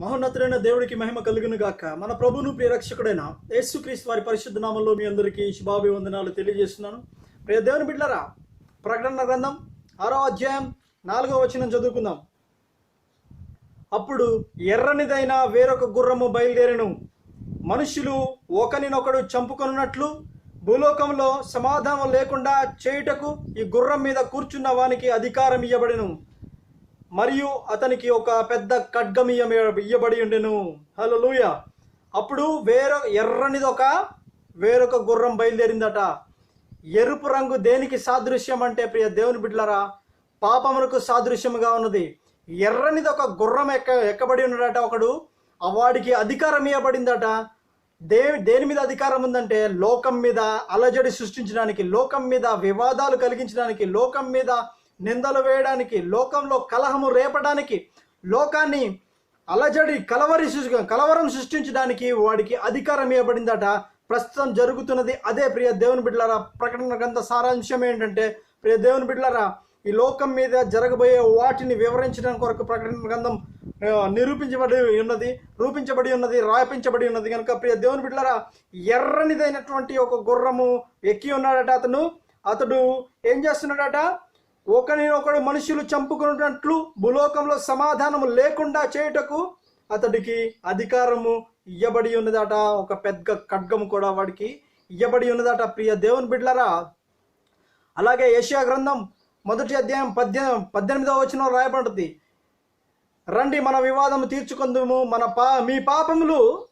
మహోన్నతుడైన దేవుడికి మహిమ కలుగును గాక మన ప్రభును ప్రియరక్షకుడైన యేసుక్రీస్తు వారి పరిశుద్ధ నామంలో మీ అందరికీ శుభాభివందనాలు తెలియజేస్తున్నాను. ప్రియ దేవుని బిడ్డరా ప్రకటన గ్రంథం ఆరో అధ్యాయం నాలుగో వచనం చదువుకుందాం. అప్పుడు ఎర్రనిదైన వేరొక గుర్రము బయలుదేరను. మనుషులు ఒకరినొకడు చంపుకొనున్నట్లు భూలోకంలో సమాధానం లేకుండా చేయుటకు ఈ గుర్రం మీద కూర్చున్న వానికి అధికారం ఇవ్వబడెను మరియు అతనికి ఒక పెద్ద ఖడ్గం ఇయ్యబడి ఉండెను. లూయ అప్పుడు వేరొ ఎర్రనిది ఒక వేరొక గుర్రం బయలుదేరిందట. ఎరుపు రంగు దేనికి సాదృశ్యం అంటే ప్రియ దేవుని బిడ్డలారా పాపమునకు సాదృశ్యముగా ఉన్నది. ఎర్రనిది ఒక గుర్రం ఎక్క ఎక్కబడి ఉన్నాడట ఒకడు. వాడికి అధికారం ఇవ్వబడిందట దే దేని మీద అధికారం ఉందంటే లోకం మీద అలజడి సృష్టించడానికి లోకం మీద వివాదాలు కలిగించడానికి లోకం మీద నిందలు వేయడానికి లోకంలో కలహము రేపడానికి లోకాన్ని అలజడి కలవరి కలవరం సృష్టించడానికి వాడికి అధికారం ఇవ్వబడిందట. ప్రస్తుతం జరుగుతున్నది అదే ప్రియ దేవుని బిడ్డలారా. ప్రకటన గ్రంథ సారాంశం ఏంటంటే ప్రియ దేవుని బిడ్డలారా ఈ లోకం మీద జరగబోయే వాటిని వివరించడానికి కొరకు ప్రకటన గ్రంథం నిరూపించబడి ఉన్నది రూపించబడి ఉన్నది రాపించబడి ఉన్నది. కనుక ప్రియ దేవుని బిడ్డలారా ఎర్రనిదైనటువంటి ఒక గుర్రము ఎక్కి ఉన్నాడట అతను. అతడు ఏం చేస్తున్నాడట? ఒకరినొకడు ఒకడు మనుషులు చంపుకున్నట్లు భూలోకంలో సమాధానము లేకుండా చేయుటకు అతడికి అధికారము ఇయ్యబడి ఉన్నదట. ఒక పెద్ద ఖడ్గము కూడా వాడికి ఇయ్యబడి ఉన్నదట. ప్రియ దేవుని బిడ్లరా అలాగే ఏషియా గ్రంథం మొదటి అధ్యాయం పద్దె పద్దెనిమిదవ వచనం రాయబడుతుంది. రండి మన వివాదము తీర్చుకుందుము. మన పా మీ పాపములు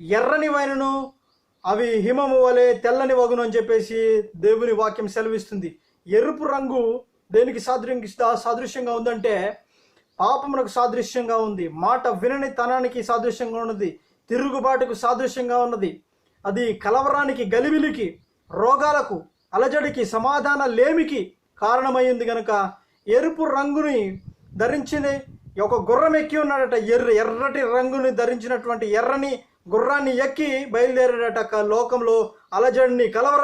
ఎర్రని వైనను అవి హిమము వలె తెల్లని వగును అని చెప్పేసి దేవుని వాక్యం సెలవిస్తుంది. ఎరుపు రంగు దేనికి సాదృ సాదృశ్యంగా ఉందంటే పాపమునకు సాదృశ్యంగా ఉంది. మాట వినని తనానికి సాదృశ్యంగా ఉన్నది. తిరుగుబాటుకు సాదృశ్యంగా ఉన్నది. అది కలవరానికి గలిబిలికి రోగాలకు అలజడికి సమాధాన లేమికి కారణమైంది గనుక ఎరుపు రంగుని ధరించిన ఒక గుర్రం ఎక్కి ఉన్నాడట. ఎర్ర ఎర్రటి రంగుని ధరించినటువంటి ఎర్రని గుర్రాన్ని ఎక్కి బయలుదేరాడట. లోకంలో అలజడిని కలవర